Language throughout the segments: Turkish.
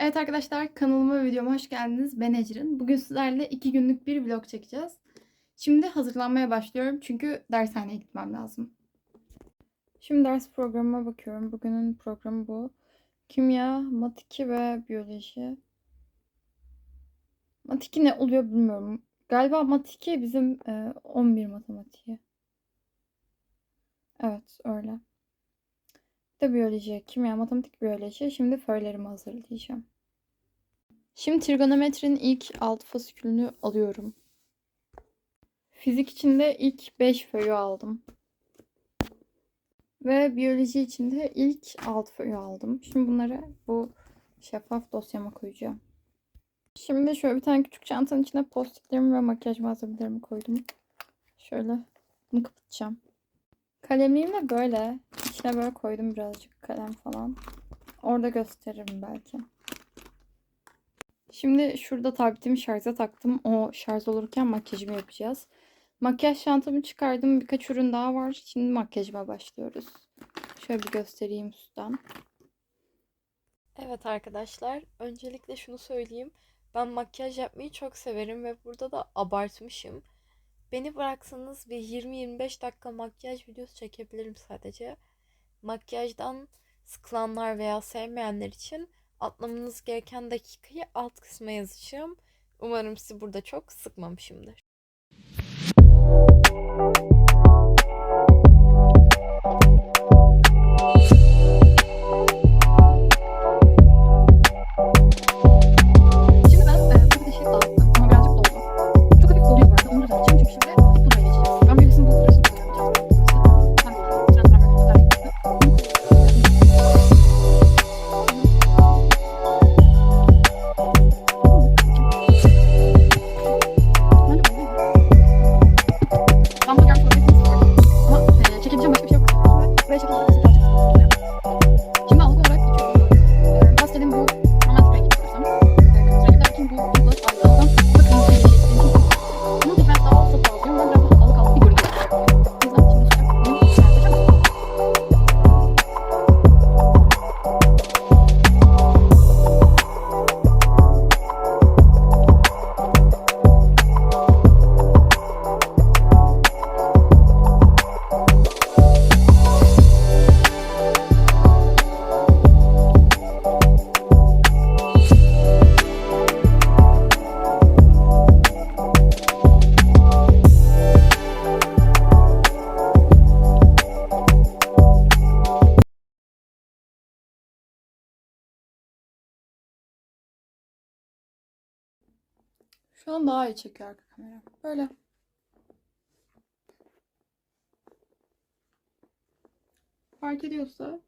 Evet arkadaşlar kanalıma ve videoma hoş geldiniz. Ben Ecrin. Bugün sizlerle iki günlük bir vlog çekeceğiz. Şimdi hazırlanmaya başlıyorum çünkü dershaneye gitmem lazım. Şimdi ders programıma bakıyorum. Bugünün programı bu. Kimya, mat 2 ve biyoloji. Mat 2 ne oluyor bilmiyorum. Galiba mat 2 bizim e, 11 matematiği. Evet öyle. De biyoloji, kimya, matematik, biyoloji. Şimdi föylerimi hazırlayacağım. Şimdi trigonometrinin ilk 6 fasikülünü alıyorum. Fizik için de ilk 5 föyü aldım. Ve biyoloji için de ilk 6 föyü aldım. Şimdi bunları bu şeffaf dosyama koyacağım. Şimdi şöyle bir tane küçük çantanın içine postitlerimi ve makyaj malzemelerimi koydum. Şöyle bunu kapatacağım. Kalemliğim de böyle. İçine böyle koydum birazcık kalem falan. Orada gösteririm belki. Şimdi şurada tabletimi şarja taktım. O şarj olurken makyajımı yapacağız. Makyaj çantamı çıkardım. Birkaç ürün daha var. Şimdi makyajıma başlıyoruz. Şöyle bir göstereyim üstten. Evet arkadaşlar, öncelikle şunu söyleyeyim. Ben makyaj yapmayı çok severim ve burada da abartmışım. Beni bıraksanız bir 20-25 dakika makyaj videosu çekebilirim sadece. Makyajdan sıkılanlar veya sevmeyenler için atlamanız gereken dakikayı alt kısma yazacağım. Umarım sizi burada çok sıkmamışımdır. Şu an daha iyi çekiyor arka kamera. Böyle. Fark ediyorsa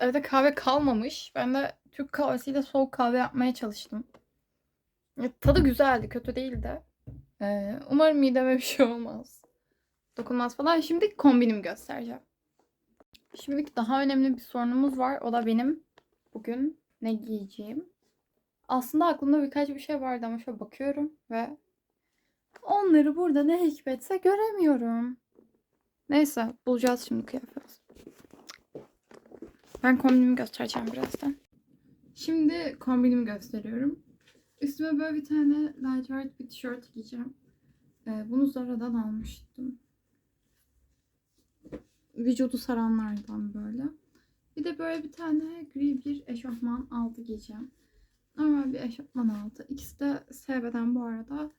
Evde kahve kalmamış. Ben de Türk kahvesiyle soğuk kahve yapmaya çalıştım. Ya, Tadı güzeldi, kötü değildi. Ee, umarım mideme bir şey olmaz. Dokunmaz falan. Şimdi kombinimi göstereceğim. Şimdilik daha önemli bir sorunumuz var. O da benim bugün ne giyeceğim. Aslında aklımda birkaç bir şey vardı ama şöyle bakıyorum ve onları burada ne hikmetse göremiyorum. Neyse bulacağız şimdi kıyafet. Ben kombinimi göstereceğim birazdan. Şimdi kombinimi gösteriyorum. Üstüme böyle bir tane lacivert bir tişört giyeceğim. Ee, bunu Zara'dan almıştım. Vücudu saranlardan böyle. Bir de böyle bir tane gri bir eşofman altı giyeceğim. Normal bir eşofman altı. İkisi de SB'den bu arada.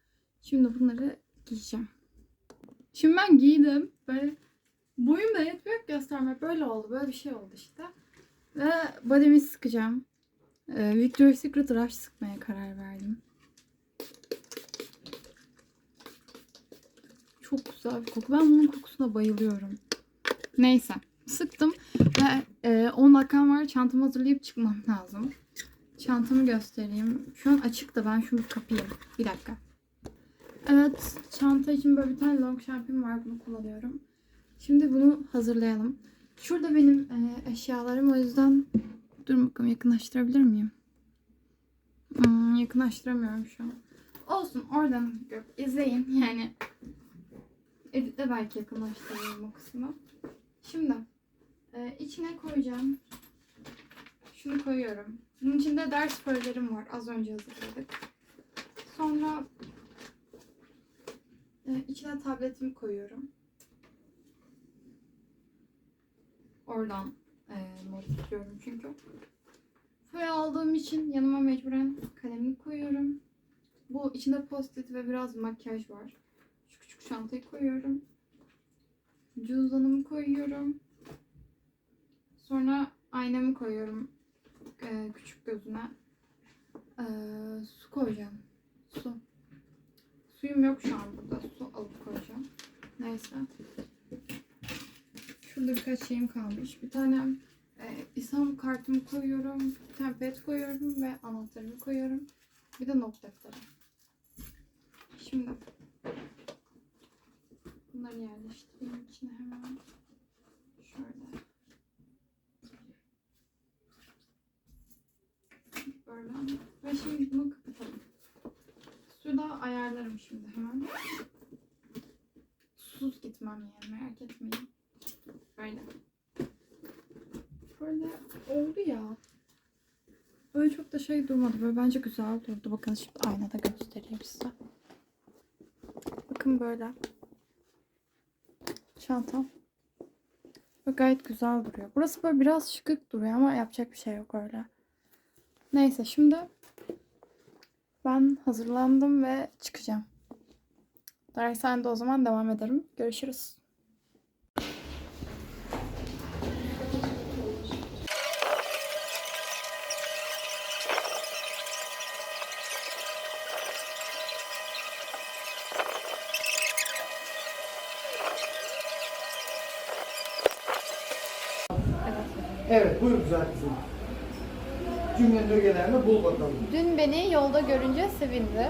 Şimdi bunları giyeceğim. Şimdi ben giydim. Böyle boyum da yetmiyor göstermek. Böyle oldu. Böyle bir şey oldu işte. Ve body'mi sıkacağım. Ee, Victoria's Secret Rush sıkmaya karar verdim. Çok güzel bir koku. Ben bunun kokusuna bayılıyorum. Neyse. Sıktım ve e, 10 dakikam var. Çantamı hazırlayıp çıkmam lazım. Çantamı göstereyim. Şu an açık da ben şunu kapayım. Bir dakika. Evet. Çanta için böyle bir tane long şampim var. Bunu kullanıyorum. Şimdi bunu hazırlayalım. Şurada benim e, eşyalarım o yüzden dur bakalım yakınlaştırabilir miyim? Hmm, yakınlaştıramıyorum şu an. Olsun oradan izleyin yani. Editte belki yakınlaştırırım o kısmı. Şimdi e, içine koyacağım. Şunu koyuyorum. Bunun içinde ders föylerim var. Az önce hazırladık. Sonra e, içine tabletimi koyuyorum. Oradan e, not çünkü. Foy aldığım için yanıma mecburen kalemimi koyuyorum. Bu içinde post-it ve biraz makyaj var. Şu küçük çantayı koyuyorum. Cüzdanımı koyuyorum. Sonra aynamı koyuyorum e, küçük gözüne. E, su koyacağım. Su. Suyum yok şu an burada. Su alıp koyacağım. Neyse. Şurada birkaç şeyim kalmış. Bir tane e, İslam kartımı koyuyorum. Bir tane pet koyuyorum ve anahtarımı koyuyorum. Bir de not defteri. Şimdi bunları yerleştireyim içine hemen. Şöyle. Böyle. Ve şimdi bunu kapatalım. Suyu da ayarlarım şimdi hemen. Susuz gitmem yani merak etmeyin. Böyle. Böyle oldu ya. Böyle çok da şey durmadı. Böyle bence güzel durdu. Bakın şimdi aynada göstereyim size. Bakın böyle. Çantam. Ve gayet güzel duruyor. Burası böyle biraz şıkık duruyor ama yapacak bir şey yok öyle. Neyse şimdi ben hazırlandım ve çıkacağım. Dershanede o zaman devam ederim. Görüşürüz. Evet, buyur güzel kızım. Cümlenin ögelerini bul bakalım. Dün beni yolda görünce sevindi.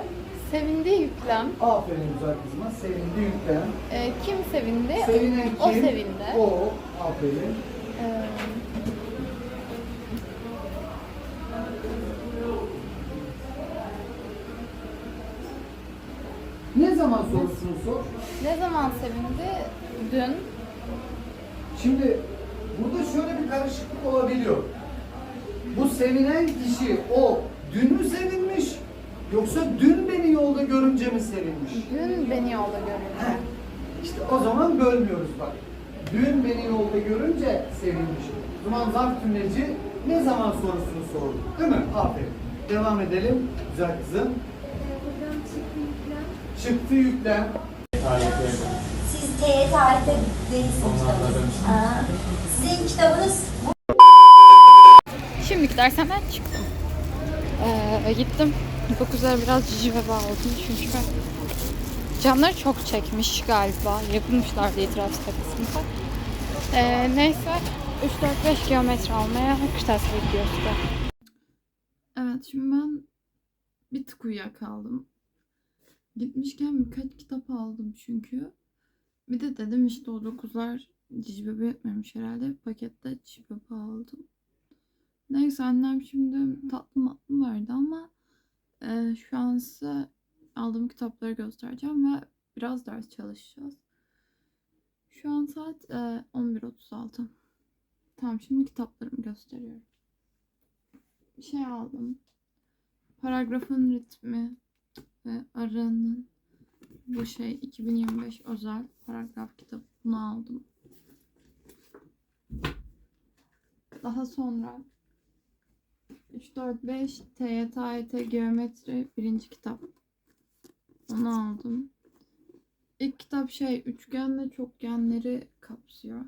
Sevindi yüklem. Aferin güzel kızıma. Sevindi yüklen. Ee, kim sevindi? Sevinen kim? O sevindi. O. Aferin. Ee, Ne zaman sorusunu sor. ne zaman sevindi? Dün. Şimdi burada şöyle bir karışıklık olabiliyor. Bu sevinen kişi o dün mü sevinmiş yoksa dün beni yolda görünce mi sevinmiş? Dün beni yolda görünce. İşte o zaman bölmüyoruz bak. Dün beni yolda görünce sevinmiş. O zaman zarf tümleci ne zaman sorusunu sordu. Değil mi? Aferin. Devam edelim. Güzel kızım. Çıktı yüklen. Çıktı yüklen. Siz TYT tarihte değilsiniz. Aa, Sizin kitabınız Şimdiki dersemden çıktım. Ee, gittim. 9'lara biraz cici ve aldım çünkü camları çok çekmiş galiba. Yapılmışlar diye itiraz kısmında. Ee, neyse 3-4-5 kilometre almaya kırtasiye gidiyoruz da. Evet şimdi ben bir tık uyuyakaldım. Gitmişken birkaç kitap aldım çünkü. Bir de dedim işte o 9'lar cici bebe yetmemiş herhalde. Pakette cici bebe aldım. Neyse annem şimdi tatlı matlı verdi ama e, şu an size aldığım kitapları göstereceğim ve biraz ders çalışacağız. Şu an saat e, 11.36. Tamam şimdi kitaplarımı gösteriyorum. Bir şey aldım. Paragrafın ritmi ve arının bu şey 2025 özel paragraf kitabı. Bunu aldım. Daha sonra 3, 4, 5 TYT, AYT Geometri birinci kitap. Onu aldım. İlk kitap şey üçgen ve çokgenleri kapsıyor.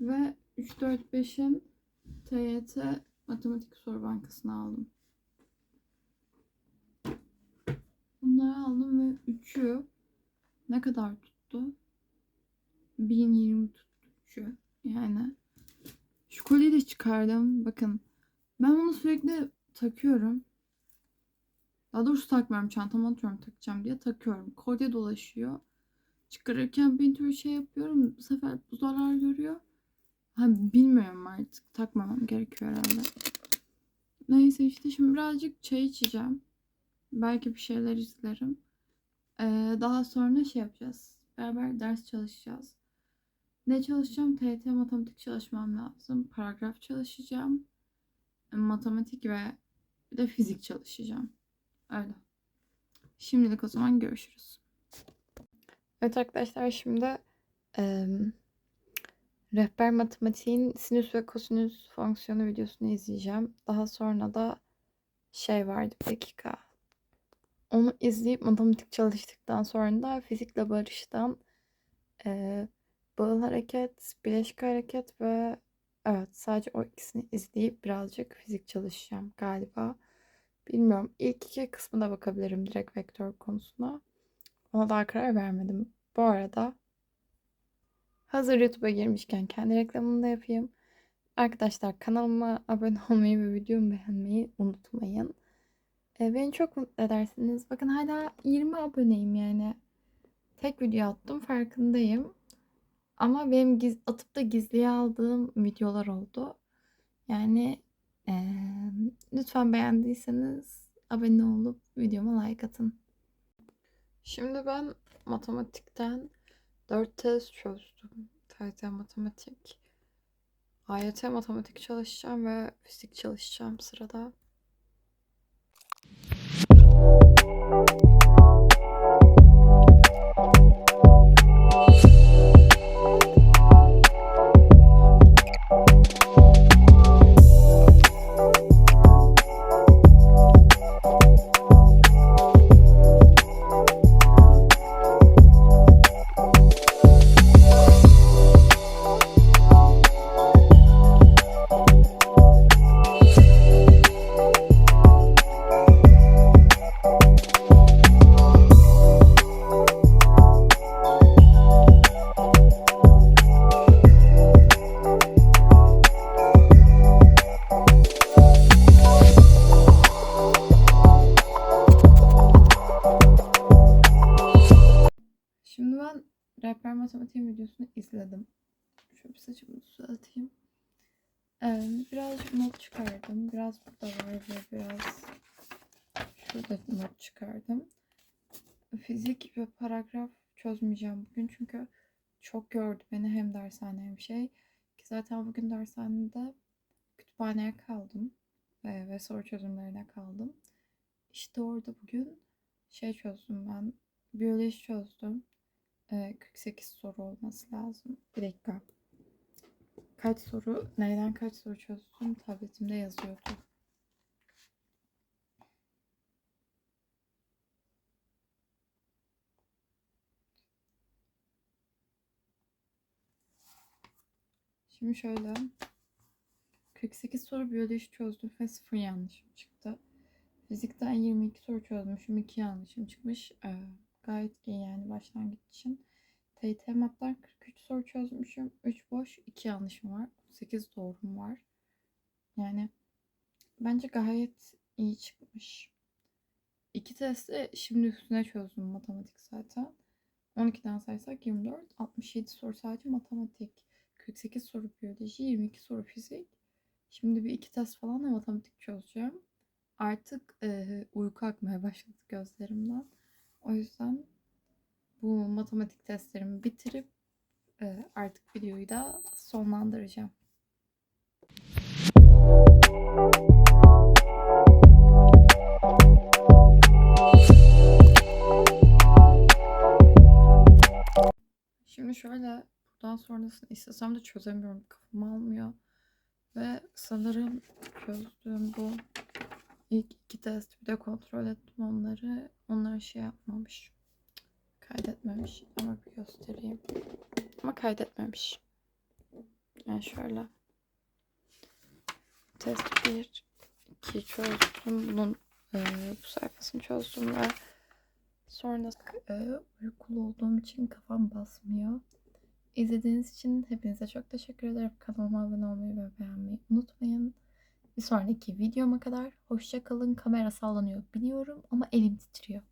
Ve 3, 4, 5'in TYT Matematik Soru Bankası'nı aldım. Bunları aldım ve üçü ne kadar tuttu? 1020 tuttu üçü. Yani şu kolyeyi de çıkardım. Bakın ben bunu sürekli takıyorum. Daha doğrusu takmıyorum. Çantama atıyorum takacağım diye takıyorum. Kolye dolaşıyor. Çıkarırken bir türlü şey yapıyorum. Bu sefer bu zarar görüyor. Ha, bilmiyorum artık. Takmamam gerekiyor herhalde. Neyse işte şimdi birazcık çay içeceğim. Belki bir şeyler izlerim. Ee, daha sonra şey yapacağız. Beraber ders çalışacağız. Ne çalışacağım? TYT matematik çalışmam lazım. Paragraf çalışacağım. Matematik ve bir de fizik çalışacağım. Öyle. Şimdilik o zaman görüşürüz. Evet arkadaşlar şimdi em, rehber matematiğin sinüs ve kosinüs fonksiyonu videosunu izleyeceğim. Daha sonra da şey vardı bir dakika. Onu izleyip matematik çalıştıktan sonra da fizikle barıştan e, bağıl hareket, bileşik hareket ve evet sadece o ikisini izleyip birazcık fizik çalışacağım galiba. Bilmiyorum. İlk iki kısmına bakabilirim direkt vektör konusuna. Ona daha karar vermedim. Bu arada hazır YouTube'a girmişken kendi reklamını da yapayım. Arkadaşlar kanalıma abone olmayı ve videomu beğenmeyi unutmayın. E, beni çok mutlu edersiniz. Bakın hala 20 aboneyim yani. Tek video attım farkındayım. Ama benim giz- atıp da gizliye aldığım videolar oldu. Yani eee, lütfen beğendiyseniz abone olup videoma like atın. Şimdi ben matematikten 4 test çözdüm. TYT matematik. AYT matematik çalışacağım ve fizik çalışacağım sırada. Şurada not çıkardım. Fizik ve paragraf çözmeyeceğim bugün çünkü çok gördü beni hem dershane hem şey. Ki zaten bugün dershanede kütüphaneye kaldım ee, ve soru çözümlerine kaldım. İşte orada bugün şey çözdüm ben. Biyoloji çözdüm. Ee, 48 soru olması lazım. Bir dakika. Kaç soru, neyden kaç soru çözdüm tabletimde yazıyordu. Şimdi şöyle. 48 soru biyoloji çözdüm ve 0 yanlışım çıktı. Fizikten 22 soru çözmüşüm. 2 yanlışım çıkmış. Ee, gayet iyi yani başlangıç için. TYT matlar 43 soru çözmüşüm. 3 boş, 2 yanlışım var. 8 doğrum var. Yani bence gayet iyi çıkmış. İki testi şimdi üstüne çözdüm matematik zaten. 12'den saysak 24, 67 soru sadece matematik. 48 soru biyoloji, 22 soru fizik. Şimdi bir iki test falan da matematik çözeceğim. Artık e, uyku akmaya başladı gözlerimden. O yüzden bu matematik testlerimi bitirip e, artık videoyu da sonlandıracağım. Şimdi şöyle buradan sonrasını istesem de çözemiyorum. Kafam almıyor. Ve sanırım çözdüğüm bu ilk iki test bir de kontrol ettim onları. Onlar şey yapmamış. Kaydetmemiş. Ama bir göstereyim. Ama kaydetmemiş. Yani şöyle. Test 1, 2 çözdüm. Bunun e, bu sayfasını çözdüm ve sonra e, uykulu olduğum için kafam basmıyor. İzlediğiniz için hepinize çok teşekkür ederim. Kanalıma abone olmayı ve beğenmeyi unutmayın. Bir sonraki videoma kadar hoşça kalın. Kamera sallanıyor biliyorum ama elim titriyor.